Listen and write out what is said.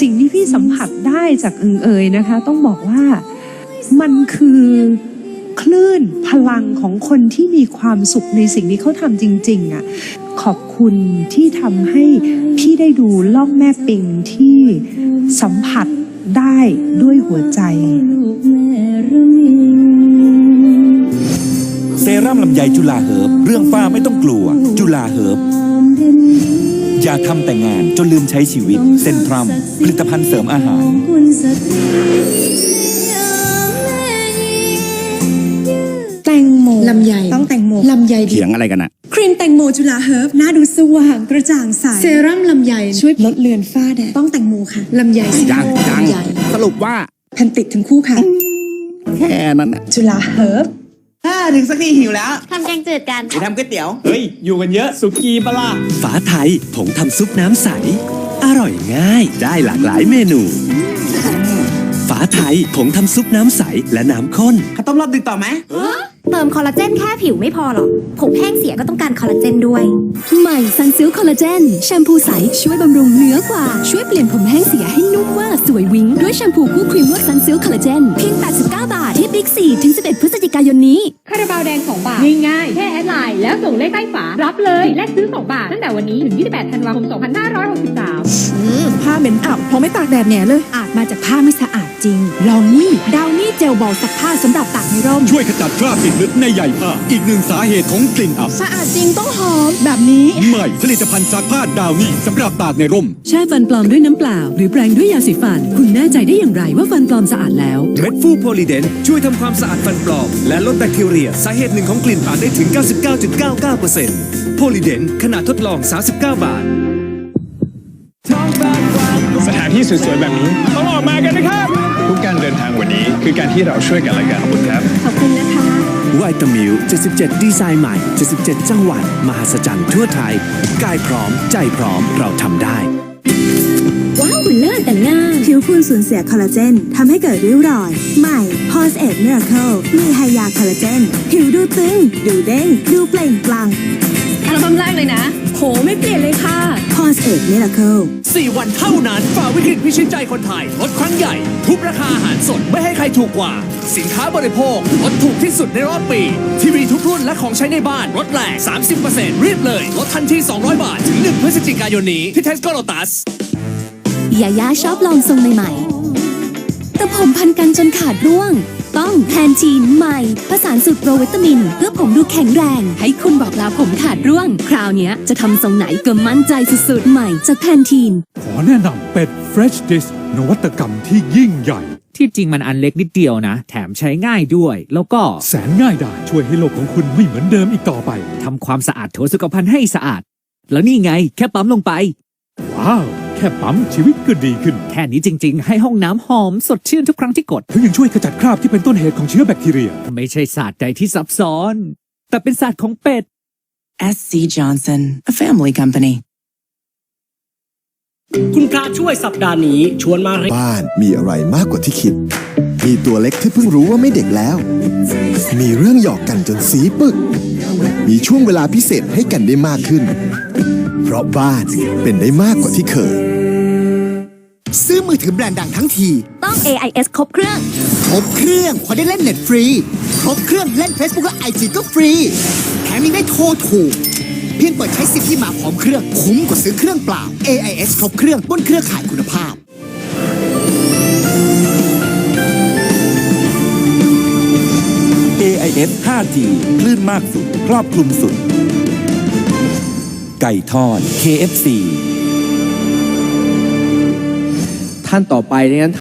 สิ่งที่พี่สัมผัสได้จากอึงเอยนะคะ ต้องบอกว่ามันคือคลื่นพลังของคนที่มีความสุขในสิ่งที่เขาทำจริงๆอะขอบคุณที่ทำให้พี่ได้ดูล่องแม่ปิงที่สัมผัสได้ด้วยหัวใจ ระมิงเซรั่มลำไยจุฬาเฮิร์บเรื่องฝ้าไม่ต้องกลัว จุฬาเฮิร์บความเด่นดีอย่าทำแต่งานจนลืมใช้ชีวิต เซนทรัม ผลิตภัณฑ์เสริมอาหารของคุณสตรียามแม่หญิงยืดแตงโมลำไยต้องแตงโมลำไยดีเถียงอะไรกันอะครีมแตงโมจุฬาเฮิร์บหน้าดูสว่างกระจ่างใสเซรั่มลำไยช่วยลดเลือนฝ้าแดดต้องแตงโมค่ะลำไยสียังยังลำไยสรุปว่าแผ่นติดทั้งคู่ค่ะ แค่นั้นน่ะจุฬาเฮิร์บอ่า ถึงสักทีหิวแล้วทำแกงจืดกันไปทำก๋วยเตี๋ยว เฮ้ย อยู่กันเยอะ สุกี้ปะล่ะฝาไทยผงทำซุปน้ำใส อร่อยง่าย ได้หลากหลายเมนู ฝาไทยผงทำซุปน้ำใสและน้ำข้นข้าวต้มรอบดึกต่อไหมเติมคอลลาเจนแค่ผิวไม่พอหรอก ผมแห้งเสียก็ต้องการคอลลาเจนด้วย ใหม่ซันซิลคอลลาเจน แชมพูใส ช่วยบำรุงเนื้อกว่า ช่วยเปลี่ยนผมแห้งเสียให้นุ่มว่าสวยวิงด้วยแชมพูคู่ครีมนวดซันซิลคอลลาเจน เพียง 89 บาทที่บิ๊กซีถึง 11 พฤศจิกายนนี้ คาราบาวแดง 2 บาทง่ายๆแค่แอดไลน์แล้วส่งเลขใต้ฝา รับเลยแลกซื้อ 2 บาท ตั้งแต่วันนี้ถึง 28 ธันวาคม 2563 ผ้าเหม็นอับเพราะไม่ตากแดดแหน่เลย อาจมาจากผ้าไม่สะอาดจริง ลองนี่ดาวนี่เจลบอลซักผ้าสำหรับตากในร่ม ช่วยขจัดคราบติดลึกในใยผ้า อีกหนึ่งสาเหตุของกลิ่นอับ สะอาดจริงต้องหอมแบบนี้ ใหม่ผลิตภัณฑ์ซักผ้าดาวนี่สำหรับตากในร่ม แช่ฟันปลอมด้วยน้ำเปล่า หรือแปรงด้วยยาสีฟัน คุณแน่ใจได้อย่างไรว่าฟันปลอมสะอาดแล้ว เม็ดฟูโพลีเดนช่วยทำความสะอาดฟันปลอม และลดแบคทีเรีย สาเหตุหนึ่งของกลิ่นปากได้ถึง 99.99%โพลีเดนขนาดทดลอง 39 บาทสถานที่สวยๆแบบนี้ต้องออกมากันนะครับ ทุกการเดินทางวันนี้ คือการที่เราช่วยกันและกันขอบคุณครับ ขอบคุณนะคะไวตามิว 77 ดีไซน์ใหม่ 77 จังหวัด มหัศจรรย์ทั่วไทย กายพร้อม ใจพร้อม เราทำได้ ว้าวเลิศแต่ง่ายผิวคุณสูญเสียคอลลาเจนทำให้เกิดริ้วรอย ใหม่ p o s e 8 Miracle มีไฮยาคอลลาเจน ผิวดูตึง ดูเด้ง ดูเปล่งปลั่งอัลบั้มแรกเลยนะ โห ไม่เปลี่ยนเลยค่ะ p o s e 8 Miracle 4 วันเท่านั้นฝ่าวิกฤตพิชิตใจคนไทยลดครั้งใหญ่ ทุบราคาอาหารสดไม่ให้ใครถูกกว่า สินค้าบริโภคลดถูกที่สุดในรอบปี ทีวีทุกรุ่นและของใช้ในบ้านลดแหลก 30%รีบเลย ลดทันที 200 บาท ถึง 1 พฤศจิกายนนี้ ที่เทสโกโลตัสยาย่าชอบลองทรงใหม่ๆแต่ผมพันกันจนขาดร่วง ต้องแพนทีนใหม่ผสานสูตรโปรวิตามิน เพื่อผมดูแข็งแรงให้คุณบ ลาผมขาดร่วง คราวเนี้ยจะทำทรงไหนก็มั่นใจสุดๆ ใหม่จากแพนทีน ขอแนะนำเป็ด Fresh Dish นวัตกรรมที่ยิ่งใหญ่ ที่จริงมันอันเล็กนิดเดียวนะ แถมใช้ง่ายด้วย แล้วก็แสนง่ายดายช่วยให้โลกของคุณไม่เหมือนเดิมอีกต่อไป ทำความสะอาดโถสุขภัณฑ์ให้สะอาด แล้วนี่ไงแค่ปั๊มลงไป ว้าว แค่ปั๊มชีวิตก็ดีขึ้น แค่นี้จริง ๆ ให้ห้องน้ำหอมสดชื่นทุกครั้งที่กดทั้งยังช่วยขจัดคราบที่เป็นต้นเหตุของเชื้อแบคทีเรีย ไม่ใช่ศาสตร์ใดที่ซับซ้อน แต่เป็นศาสตร์ของเป็ด SC Johnson a family company คุณพระช่วยสัปดาห์นี้ชวนมาบ้านมีอะไรมากกว่าที่คิด มีตัวเล็กที่เพิ่งรู้ว่าไม่เด็กแล้ว มีเรื่องหยอกกันจนสีปึก มีช่วงเวลาพิเศษให้กันได้มากขึ้น เพราะบ้านเป็นได้มากกว่าที่เคย ซื้อมือถือแบรนด์ดังทั้งที ต้อง AIS ครบเครื่อง ครบเครื่องพอได้เล่นเน็ตฟรี ครบเครื่องเล่น Facebook และ IG ก็ฟรี แถมยังได้โทรถูก เพียงเปิดใช้สิทธิ์ที่มาพร้อมเครื่องคุ้มกว่าซื้อเครื่องเปล่า AIS ครบเครื่องบนเครือข่ายคุณภาพ AIS 5G คลื่นมากสุด ครอบคลุมสุด ไก่ทอด KFC ท่านต่อไปนั้น